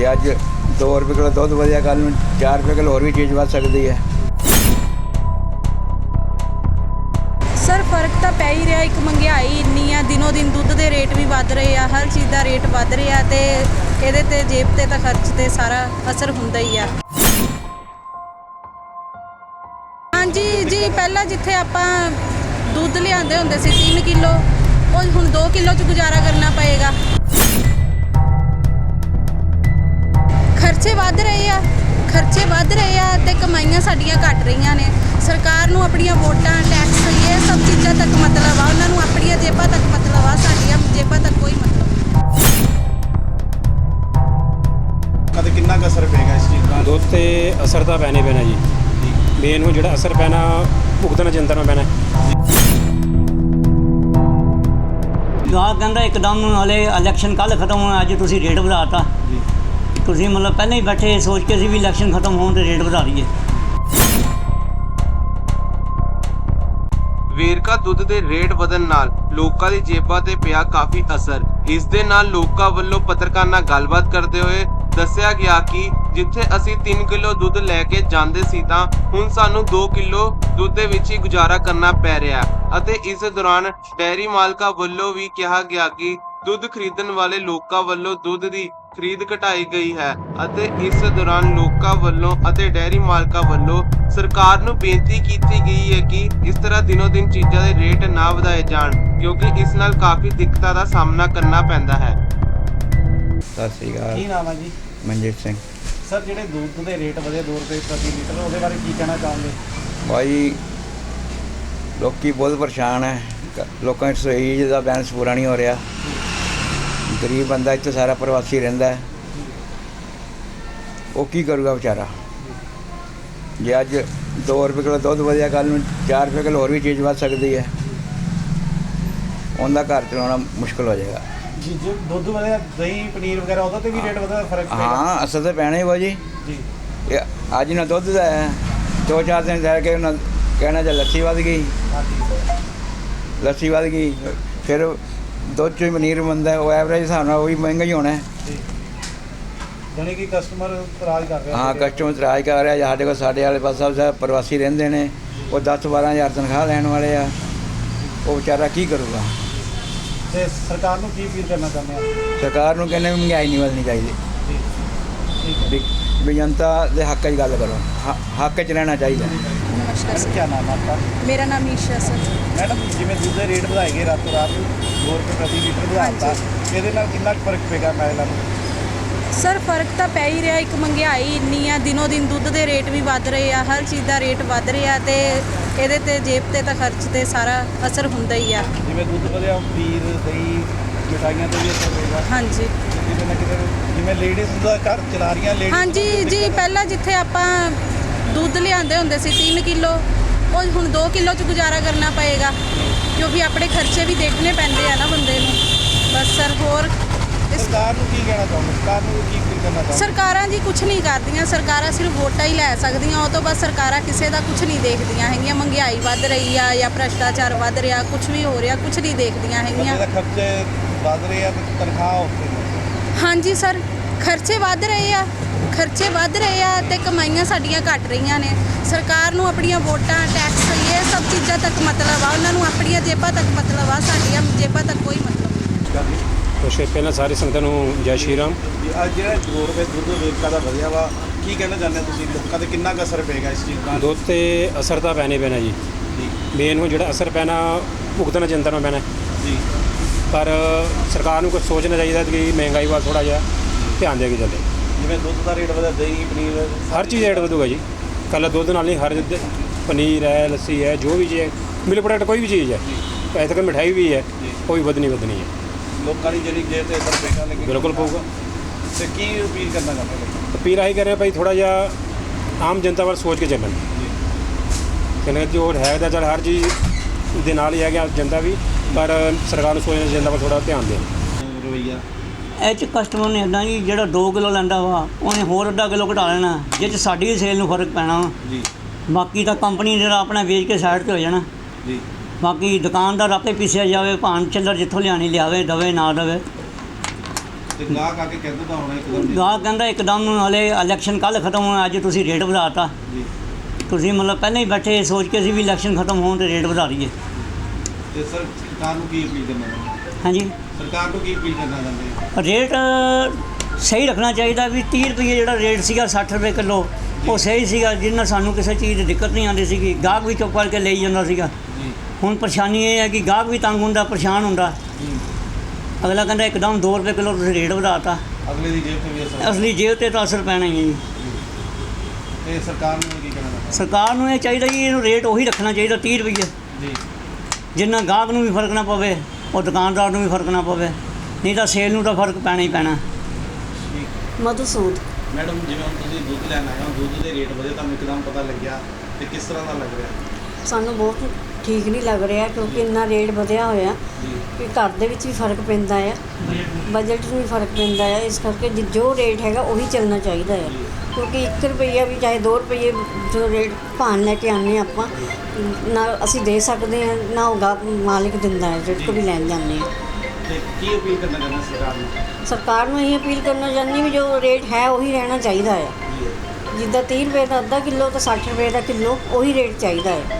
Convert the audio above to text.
ਜੇ ਅੱਜ 2 ਰੁਪਏ ਕਿਲੋ ਦੁੱਧ ਵਧਿਆ ਕੱਲ ਨੂੰ 4 ਰੁਪਏ ਕਿਲੋ ਹੋਰ ਵੀ ਚੀਜ਼ ਵੱਧ ਸਕਦੀ ਹੈ। ਸਰ, ਫ਼ਰਕ ਤਾਂ ਪੈ ਹੀ ਰਿਹਾ, ਇੱਕ ਮਹਿੰਗਾਈ ਇੰਨੀ ਆ ਦਿਨੋ ਦਿਨ ਦੁੱਧ ਦੇ ਰੇਟ ਵੀ ਵੱਧ ਰਹੇ ਆ, ਹਰ ਚੀਜ਼ ਦਾ ਰੇਟ ਵੱਧ ਰਿਹਾ ਤੇ ਇਹਦੇ ਤੇ ਜੇਬ ਤੇ ਤਾਂ ਖਰਚ ਤੇ ਸਾਰਾ ਅਸਰ ਹੁੰਦਾ ਹੀ ਆ। ਹਾਂਜੀ ਜੀ, ਪਹਿਲਾਂ ਜਿੱਥੇ ਆਪਾਂ ਦੁੱਧ ਲਿਆਂਦੇ ਹੁੰਦੇ ਸੀ 3 ਕਿਲੋ, ਉਹ ਹੁਣ 2 ਕਿਲੋ ਚ ਗੁਜ਼ਾਰਾ ਕਰਨਾ ਪਏਗਾ। ਖਰਚੇ ਵੱਧ ਰਹੇ ਆ ਖਰਚੇ ਵੱਧ ਰਹੇ ਆ ਤੇ ਕਮਾਈਆਂ ਸਾਡੀਆਂ ਘਟ ਰਹੀਆਂ ਨੇ। ਸਰਕਾਰ ਨੂੰ ਆਪਣੀਆਂ ਵੋਟਾਂ ਟੈਕਸ ਇਹ ਸਭ ਚੀਜ਼ਾਂ ਤੱਕ ਮਤਲਬ ਆ ਉਹਨਾਂ ਨੂੰ ਆਪਣੀਆਂ ਜੇਬਾਂ ਤੱਕ ਮਤਲਬ ਆ ਸਾਡੀਆਂ ਜੇਬਾਂ ਤੱਕ ਕੋਈ ਮਤਲਬ ਕਦੇ ਕਿੰਨਾ ਕੁ ਅਸਰ ਪਏਗਾ ਇਸ ਚੀਜ਼ ਦਾ? ਦੁੱਧ ਤੇ ਅਸਰ ਤਾਂ ਪੈਣੇ ਪੈਣਾ ਜੀ। ਮੇਨ ਹੁਣ ਜਿਹੜਾ ਅਸਰ ਪੈਣਾ ਭੁਗਤਣਾ ਜਨਤਾ ਨੂੰ ਪੈਣਾ। ਗਾਹ ਕਹਿੰਦਾ ਇੱਕਦਮ ਨਾਲੇ ਇਲੈਕਸ਼ਨ ਕੱਲ ਖਤਮ ਹੋਣਾ ਅੱਜ ਤੁਸੀਂ ਰੇਟ ਵਧਾਤਾ। ਤੁਸੀਂ ਮਤਲਬ ਪਹਿਲਾਂ ਹੀ ਬੈਠੇ, ਸੋਚ ਕੇ ਸੀ ਵੀ ਇਲੈਕਸ਼ਨ ਖਤਮ ਹੋਣ ਤੇ ਰੇਟ ਵਧਾ ਲਈਏ ਵੇਰਕਾ ਦੁੱਧ ਦੇ ਰੇਟ ਵਧਣ ਨਾਲ ਲੋਕਾਂ ਦੀ ਜੇਬਾਂ ਤੇ ਪਿਆ ਕਾਫੀ ਅਸਰ। ਇਸ ਦੇ ਨਾਲ ਲੋਕਾਂ ਵੱਲੋਂ ਪੱਤਰਕਾਰ ਨਾਲ ਗੱਲਬਾਤ ਕਰਦੇ ਹੋਏ ਦੱਸਿਆ ਗਿਆ ਕਿ ਜਿੱਥੇ ਅਸੀਂ 3 ਕਿਲੋ ਦੁੱਧ ਲੈ ਕੇ ਜਾਂਦੇ ਸੀ ਤਾਂ ਹੁਣ ਸਾਨੂੰ 2 ਕਿਲੋ ਦੁੱਧ ਦੇ ਵਿੱਚ ਹੀ ਗੁਜ਼ਾਰਾ ਕਰਨਾ ਪੈ ਰਿਹਾ ਅਤੇ ਇਸ ਦੌਰਾਨ ਡੈਰੀ ਮਾਲਕਾਂ ਵੱਲੋਂ ਵੀ ਕਿਹਾ ਗਿਆ ਕਿ ਦੁੱਧ ਖਰੀਦਣ ਵਾਲੇ ਲੋਕਾਂ ਵੱਲੋਂ ਦੁੱਧ ਦੀ ਖਰੀਦ ਘਟਾਈ ਗਈ ਹੈ ਅਤੇ ਇਸ ਦੌਰਾਨ ਲੋਕਾਂ ਵੱਲੋਂ ਅਤੇ ਡੈਰੀ ਮਾਲਕਾਂ ਵੱਲੋਂ ਸਰਕਾਰ ਨੂੰ ਬੇਨਤੀ ਕੀਤੀ ਗਈ ਹੈ ਕਿ ਇਸ ਤਰ੍ਹਾਂ ਦਿਨੋ ਦਿਨ ਚੀਜ਼ਾਂ ਦੇ ਰੇਟ ਨਾ ਵਧਾਏ ਜਾਣ ਕਿਉਂਕਿ ਇਸ ਨਾਲ ਕਾਫੀ ਦਿੱਕਤਾਂ ਦਾ ਸਾਹਮਣਾ ਕਰਨਾ ਪੈਂਦਾ ਹੈ। ਸਤਿ ਸ੍ਰੀ ਕੀ ਅਕਾਲ ਨਾਮ ਹੈ ਜੀ? ਮਨਜੀਤ ਸਿੰਘ। ਸਰ ਜਿਹੜੇ ਦੁੱਧ ਦੇ ਰੇਟ ਵਧੇ 2 ਰੁਪਏ ਪ੍ਰਤੀ ਲੀਟਰ ਉਹਦੇ ਬਾਰੇ ਕੀ ਕਹਿਣਾ ਚਾਹੋਗੇ? ਭਾਈ ਲੋਕੀ ਬਹੁਤ ਪਰੇਸ਼ਾਨ ਹੈ। ਕ- ਲੋਕਾਂ ਦੀ ਰਸੋਈ ਦਾ ਬੈਲੈਂਸ ਪੂਰਾ ਨਹੀਂ ਹੋ ਰਿਹਾ। ਗਰੀਬ ਬੰਦਾ ਇੱਥੇ ਸਾਰਾ ਪ੍ਰਵਾਸੀ ਰਹਿੰਦਾ ਉਹ ਕੀ ਕਰੂਗਾ ਵਿਚਾਰਾ? ਜੇ ਅੱਜ 2 ਰੁਪਏ ਕਿਲੋ ਦੁੱਧ ਵਧਿਆ ਕੱਲ ਨੂੰ 4 ਰੁਪਏ ਕਿਲੋ ਹੋਰ ਵੀ ਚੀਜ਼ ਵੱਧ ਸਕਦੀ ਹੈ। ਉਹਦਾ ਘਰ ਚਲਾਉਣਾ ਮੁਸ਼ਕਲ ਹੋ ਜਾਏਗਾ। ਜੀ ਜੋ ਦੁੱਧ ਵਧਿਆ ਦਹੀਂ ਪਨੀਰ ਵਗੈਰਾ ਉਹਦਾ ਤੇ ਵੀ ਰੇਟ ਵਧਦਾ ਫ਼ਰਕ ਹਾਂ ਅਸਲ ਤਾਂ ਪੈਣਾ ਹੀ ਵਾ ਜੀ। ਜੀ। ਇਹ ਅੱਜ ਨਾ ਦੁੱਧ ਦਾ ਹੈ ਦੋ ਚਾਰ ਦਿਨ ਰਹਿ ਕੇ ਉਹਨਾਂ ਕਹਿਣਾ ਜੇ ਲੱਸੀ ਵੱਧ ਗਈ। ਲੱਸੀ ਵੱਧ ਗਈ ਫਿਰ ਦੁੱਧ ਚੋਂ ਹੀ ਪਨੀਰ ਬਣਦਾ ਹੈ, ਉਹ ਐਵਰੇਜ ਹਿਸਾਬ ਨਾਲ ਉਹ ਵੀ ਮਹਿੰਗਾ ਹੀ ਹੋਣਾ। ਹੈ ਜੀ। ਜਾਣੀ ਕਿ ਕਸਟਮਰ ਇਤਰਾਜ਼ ਕਰ ਰਿਹਾ ਹਾਂ ਕਸਟਮਰ ਇਤਰਾਜ਼ ਕਰ ਰਿਹਾ ਸਾਡੇ ਕੋਲ ਸਾਡੇ ਵਾਲੇ ਪਾਸ ਸਭ ਸਭ ਪ੍ਰਵਾਸੀ ਰਹਿੰਦੇ ਨੇ ਉਹ 10 12000 ਤਨਖਾਹ ਲੈਣ ਵਾਲੇ ਆ ਉਹ ਵਿਚਾਰਾ ਕੀ ਕਰੂਗਾ? ਤੇ ਸਰਕਾਰ ਨੂੰ ਕੀ ਅਪੀਲ ਕਰਨਾ ਚਾਹੁੰਦੇ ਆ? ਸਰਕਾਰ ਨੂੰ ਕਹਿੰਦੇ ਵੀ ਮਹਿੰਗਾਈ ਨਹੀਂ ਵਧਣੀ ਚਾਹੀਦੀ। ਜੀ। ਠੀਕ ਹੈ। ਵੀ ਵੀ ਜਨਤਾ ਦੇ ਹੱਕ 'ਚ ਗੱਲ ਕਰੋ ਹ- ਹੱਕ 'ਚ ਰਹਿਣਾ ਚਾਹੀਦਾ। ਨਮਸਕਾਰ ਮੈਡਮ ਸਰ। ਕੀ ਨਾਮ ਹੈ ਆਪਕਾ? ਮੇਰਾ ਨਾਮ ਈਸ਼ਾ ਸਰ। ਮੈਡਮ ਜਿਵੇਂ ਦੁੱਧ ਦੇ ਰੇਟ ਵਧਾਏ ਗਏ ਰਾਤੋਂ ਰਾਤ 2 ਰੁਪਏ ਪ੍ਰਤੀ ਲੀਟਰ ਵਧਾਤਾ ਇਹਦੇ ਨਾਲ ਕਿੰਨਾ ਕੁ ਫ਼ਰਕ ਪਏਗਾ ਮਹਿਲਾ ਨੂੰ ਸਰ ਫ਼ਰਕ ਤਾਂ ਪੈ ਹੀ ਰਿਹਾ ਇੱਕ ਮਹਿੰਗਾਈ ਇੰਨੀ ਆ ਦਿਨੋ ਦਿਨ ਦੁੱਧ ਦੇ ਰੇਟ ਵੀ ਵੱਧ ਰਹੇ ਆ ਹਰ ਚੀਜ਼ ਦਾ ਰੇਟ ਵੱਧ ਰਿਹਾ ਤੇ ਇਹਦੇ ਤੇ ਜੇਬ ਤੇ ਤਾਂ ਖਰਚ ਤੇ ਸਾਰਾ ਅਸਰ ਹੁੰਦਾ ਹੀ ਆ। ਜਿਵੇਂ ਦੁੱਧ ਵਧਿਆ ਖੀਰ ਦਹੀਂ ਮਿਠਾਈਆਂ ਤੇ ਵੀ ਅਸਰ ਪਏਗਾ। ਹਾਂਜੀ। ਕਿਤੇ ਨਾ ਕਿਤੇ ਜਿਵੇਂ ਲੇਡੀਜ਼ ਦਾ ਘਰ ਚਲਾ ਰਹੀਆਂ ਲੇਡੀਜ਼ ਹਾਂਜੀ ਜੀ ਪਹਿਲਾਂ ਜਿੱਥੇ ਆਪਾਂ ਦੁੱਧ ਲਿਆਂਦੇ ਹੁੰਦੇ ਸੀ 3 ਕਿਲੋ ਉਹ ਹੁਣ 2 ਕਿਲੋ ਚ ਗੁਜ਼ਾਰਾ ਕਰਨਾ ਪਏਗਾ ਕਿਉਂਕਿ ਆਪਣੇ ਖਰਚੇ ਵੀ ਦੇਖਣੇ ਪੈਂਦੇ ਆ ਨਾ ਬੰਦੇ ਨੂੰ। ਬਸ ਸਰ ਹੋਰ? ਸਰਕਾਰ ਨੂੰ ਕੀ ਕਹਿਣਾ ਚਾਹੁੰਦੇ ਸਰਕਾਰ ਨੂੰ ਕੀ ਕਰਨਾ ਚਾਹੁੰਦੇ ਸਰਕਾਰਾਂ ਜੀ ਕੁਝ ਨਹੀਂ ਕਰਦੀਆਂ ਸਰਕਾਰਾਂ ਸਿਰਫ ਵੋਟਾਂ ਹੀ ਲੈ ਸਕਦੀਆਂ ਉਹ ਤੋਂ ਬਾਅਦ ਸਰਕਾਰਾਂ ਕਿਸੇ ਦਾ ਕੁਝ ਨਹੀਂ ਦੇਖਦੀਆਂ ਹੈਗੀਆਂ। ਮਹਿੰਗਾਈ ਵੱਧ ਰਹੀ ਆ ਜਾਂ ਭ੍ਰਸ਼ਟਾਚਾਰ ਵੱਧ ਰਿਹਾ ਕੁਝ ਵੀ ਹੋ ਰਿਹਾ ਕੁਝ ਨਹੀਂ ਦੇਖਦੀਆਂ ਬੰਦੇ ਹੈਗੀਆਂ। ਦਾ ਖਰਚੇ ਵੱਧ ਰਹੇ ਆ ਤੇ ਤਨਖਾਹ ਉੱਤੇ ਹਾਂਜੀ ਸਰ ਖਰਚੇ ਵੱਧ ਰਹੇ ਆ। ਖਰਚੇ ਵੱਧ ਰਹੇ ਆ ਤੇ ਕਮਾਈਆਂ ਸਾਡੀਆਂ ਘਟ ਰਹੀਆਂ ਨੇ। ਸਰਕਾਰ ਨੂੰ ਆਪਣੀਆਂ ਵੋਟਾਂ ਟੈਕਸ ਇਹ ਸਭ ਚੀਜ਼ਾਂ ਤੱਕ ਮਤਲਬ ਆ। ਉਹਨਾਂ ਨੂੰ ਆਪਣੀਆਂ ਜੇਬਾਂ ਤੱਕ ਮਤਲਬ ਆ ਸਾਡੀਆਂ ਜੇਬਾਂ ਤੱਕ ਕੋਈ ਮਤਲਬ ਨਹੀਂ। ਕੁਛ ਪਹਿਲਾਂ ਸਾਰੀ ਸੰਗਤਾਂ ਨੂੰ ਜੈ ਸ਼੍ਰੀ ਰਾਮ। ਅੱਜ ਜਿਹੜਾ 2 ਰੁਪਏ ਦੁੱਧ ਵੇਚਦਾ ਦਾ ਵਧਿਆ ਵਾ? ਕੀ ਕਹਿਣਾ ਚਾਹੁੰਦੇ ਹੋ ਤੁਸੀਂ? ਲੋਕਾਂ ਤੇ ਕਿੰਨਾ ਕੁ ਅਸਰ ਪਏਗਾ ਇਸ ਚੀਜ਼ ਦਾ? ਦੁੱਧ ਤੇ ਅਸਰ ਤਾਂ ਪੈਣੇ ਪੈਣਾ ਜੀ। ਜੀ। ਮੇਨ ਹੁਣ ਜਿਹੜਾ ਅਸਰ ਪੈਣਾ ਭੁਗਤਣਾ ਜਨਤਾ ਨੂੰ ਪੈਣਾ। ਜੀ। ਪਰ ਸਰਕਾਰ ਨੂੰ ਕੁਝ ਸੋਚਣਾ ਚਾਹੀਦਾ ਕਿ ਮਹਿੰਗਾਈ ਵੱਲ ਥੋੜਾ ਜਿਹਾ ਧਿਆਨ ਦੇ ਕੇ ਚੱਲੇ। ਜਿਵੇਂ ਦੁੱਧ ਦਾ ਰੇਟ ਵਧਿਆ ਦਹੀਂ ਪਨੀਰ ਹਰ ਚੀਜ਼ ਰੇਟ ਵਧੂਗਾ ਜੀ। ਕੱਲ੍ਹ ਦੁੱਧ ਨਾਲ ਨਹੀਂ ਹਰ ਦ- ਪਨੀਰ ਹੈ ਲੱਸੀ ਹੈ ਜੋ ਵੀ ਚੀਜ਼ ਹੈ ਮਿਲ ਪ੍ਰੋਡਕਟ ਕੋਈ ਵੀ ਚੀਜ਼ ਹੈ। ਐਸੇ ਕਿ ਮਿਠਾਈ ਵੀ ਹੈ ਉਹ ਵੀ ਵਧਣੀ ਵਧਣੀ ਹੈ। ਲੋਕਾਂ ਦੀ ਜਿਹੜੀ ਜੇਬ ਤੇ ਅਸਰ ਪਏਗਾ ਲੇਕਿਨ ਬਿਲਕੁਲ ਪਊਗਾ। ਤੇ ਕੀ ਅਪੀਲ ਕਰਨਾ ਚਾਹੁੰਦੇ ਅਪੀਲ ਆਹੀ ਕਰ ਰਹੇ ਭਾਈ ਥੋੜਾ ਜਿਹਾ ਆਮ ਜਨਤਾ ਵੱਲ ਸੋਚ ਕੇ ਚੱਲਣ। ਕਹਿੰਦੇ ਜੋ ਹੈਗਾ ਚੱਲ ਹਰ ਚੀਜ਼ ਦੇ ਨਾਲ ਹੀ ਹੈਗਾ ਜਨਤਾ ਵੀ ਪਰ ਸਰਕਾਰ ਨੂੰ ਸੋਚਣਾ ਜਨਤਾ ਵੱਲ ਥੋੜਾ ਧਿਆਨ ਦੇਣ। ਰਵਈਆ। ਇਹ ਚ ਕਸਟਮਰ ਨੇ ਇਦਾਂ ਜੀ ਜਿਹੜਾ 2 ਕਿਲੋ ਲੈਂਦਾ ਵਾ ਉਹਨੇ ਹੋਰ ਅੱਧਾ ਕਿਲੋ ਘਟਾ ਲੈਣਾ ਚ ਸਾਡੀ ਸੇਲ ਨੂੰ ਫ਼ਰਕ ਪੈਣਾ ਵਾ। ਜੀ। ਬਾਕੀ ਤਾਂ ਕੰਪਨੀ ਜਿਹੜਾ ਆਪਣਾ ਵੇਚ ਕੇ ਸਾਈਡ ਤੇ ਹੋ ਜਾਣਾ। ਜੀ। ਬਾਕੀ ਦੁਕਾਨਦਾਰ ਆਪੇ ਪਿੱਛੇ ਜਾਵੇ ਭਾਂ ਚੱਲਰ ਜਿੱਥੋਂ ਲਿਆਣੀ ਲਿਆਵੇ ਦਵੇ ਨਾ ਦਵੇ। ਤੇ ਗਾਹਕ ਆ ਕੇ ਕਹਿੰਦਾ ਤਾਂ ਹੋਣਾ ਇੱਕਦਮ। ਗਾਹਕ ਕਹਿੰਦਾ ਇੱਕਦਮ ਹਲੇ ਇਲੈਕਸ਼ਨ ਕੱਲ ਖਤਮ ਹੋਇਆ ਅੱਜ ਤੁਸੀਂ ਰੇਟ ਵਧਾਤਾ ਜੀ। ਤੁਸੀਂ ਮਤਲਬ ਪਹਿਲਾਂ ਹੀ ਬੈਠੇ ਸੋਚ ਕੇ ਸੀ ਵੀ ਇਲੈਕਸ਼ਨ ਖਤਮ ਹੋਣ ਤੇ ਰੇਟ ਵਧਾ ਦਈਏ। ਤੇ ਸਰ ਸਰਕਾਰ ਨੂੰ ਕੀ ਅਪੀਲ ਕਰਨਾ ਹਾਂਜੀ। ਸਰਕਾਰ ਨੂੰ ਕੀ ਅਪੀਲ ਕਰਨਾ ਚਾਹੁੰਦੇ ਹੋ? ਰੇਟ ਸਹੀ ਰੱਖਣਾ ਚਾਹੀਦਾ ਵੀ 30 ਰੁਪਏ ਜਿਹੜਾ ਰੇਟ ਸੀਗਾ 60 ਰੁਪਏ ਕਿਲੋ ਉਹ ਸਹੀ ਸੀਗਾ ਜਿਸ ਨਾਲ ਸਾਨੂੰ ਕਿਸੇ ਚੀਜ਼ ਦੀ ਦਿੱਕਤ ਨਹੀਂ ਆਉਂਦੀ ਸੀਗੀ ਗਾਹਕ ਵੀ ਚੁੱਪ ਕਰਕੇ ਲਈ ਜਾਂਦਾ ਸੀਗਾ। ਹੁਣ ਪਰੇਸ਼ਾਨੀ ਇਹ ਹੈ ਕਿ ਗਾਹਕ ਵੀ ਤੰਗ ਹੁੰਦਾ ਪਰੇਸ਼ਾਨ ਹੁੰਦਾ। ਅਗਲਾ ਕਹਿੰਦਾ ਇੱਕਦਮ 2 ਰੁਪਏ ਕਿਲੋ ਤੁਸੀਂ ਰੇਟ ਵਧਾਤਾ। ਅਗਲੇ ਦੀ ਜੇਬ ਤੇ ਵੀ ਅਸਰ ਅਸਲੀ ਜੇਬ ਤੇ ਤਾਂ ਅਸਰ ਪੈਣਾ ਹੀ ਹੈ ਜੀ। ਤੇ ਸਰਕਾਰ ਨੂੰ ਕੀ ਕਹਿਣਾ ਸਰਕਾਰ ਨੂੰ ਇਹ ਚਾਹੀਦਾ ਜੀ ਇਹਨੂੰ ਰੇਟ ਉਹੀ ਰੱਖਣਾ ਚਾਹੀਦਾ 30 ਰੁਪਏ ਜੀ। ਜਿੰਨਾ ਗਾਹਕ ਨੂੰ ਵੀ ਫ਼ਰਕ ਨਾ ਪਵੇ। ਉਹ ਦੁਕਾਨਦਾਰ ਨੂੰ ਵੀ ਫ਼ਰਕ ਨਾ ਪਵੇ। ਨਹੀਂ ਤਾਂ ਸੇਲ ਨੂੰ ਤਾਂ ਫ਼ਰਕ ਪੈਣਾ ਹੀ ਪੈਣਾ। ਠੀਕ। ਮਧੂਸੂਦ ਮੈਡਮ ਜਿਵੇਂ ਹੁਣ ਤੁਸੀਂ ਦੁੱਧ ਲੈਣ ਆਏ ਹੋ ਦੁੱਧ ਦੇ ਰੇਟ ਵਧੇ ਤੁਹਾਨੂੰ ਇੱਕਦਮ ਪਤਾ ਲੱਗਿਆ ਤੇ ਕਿਸ ਤਰ੍ਹਾਂ ਦਾ ਲੱਗ ਰਿਹਾ? ਸਾਨੂੰ ਬਹੁਤ ਠੀਕ ਨਹੀਂ ਲੱਗ ਰਿਹਾ ਕਿਉਂਕਿ ਇੰਨਾ ਰੇਟ ਵਧਿਆ ਹੋਇਆ। ਕਿ ਘਰ ਦੇ ਵਿੱਚ ਵੀ ਫ਼ਰਕ ਪੈਂਦਾ ਹੈ ਬਜਟ ਨੂੰ ਵੀ ਫ਼ਰਕ ਪੈਂਦਾ ਹੈ ਇਸ ਕਰਕੇ ਜਿ- ਜੋ ਰੇਟ ਹੈਗਾ ਉਹੀ ਚੱਲਣਾ ਚਾਹੀਦਾ ਹੈ ਕਿਉਂਕਿ 1 ਰੁਪਈਆ ਵੀ ਚਾਹੇ 2 ਰੁਪਏ ਜੋ ਰੇਟ ਭਾਨ ਲੈ ਕੇ ਆਉਂਦੇ ਹਾਂ ਆਪਾਂ ਨਾ ਅਸੀਂ ਦੇ ਸਕਦੇ ਹਾਂ ਨਾ ਉਹ ਗਾ- ਮਾਲਿਕ ਦਿੰਦਾ ਹੈ ਜਿਹੜੇ ਕੋਲ ਵੀ ਲੈਣ ਜਾਂਦੇ ਹਾਂ ਤੇ ਕੀ ਅਪੀਲ ਕਰਨਾ ਚਾਹੁੰਦੇ ਸਰਕਾਰ ਨੂੰ? ਸਰਕਾਰ ਨੂੰ ਇਹ ਅਪੀਲ ਕਰਨਾ ਚਾਹੁੰਦੀ ਵੀ ਜੋ ਰੇਟ ਹੈ ਉਹੀ ਰਹਿਣਾ ਚਾਹੀਦਾ ਹੈ ਜੀ। ਜਿੱਦਾਂ 30 ਰੁਪਏ ਦਾ ਅੱਧਾ ਕਿਲੋ ਤਾਂ 60 ਰੁਪਏ ਦਾ ਕਿਲੋ ਉਹੀ ਰੇਟ ਚਾਹੀਦਾ ਹੈ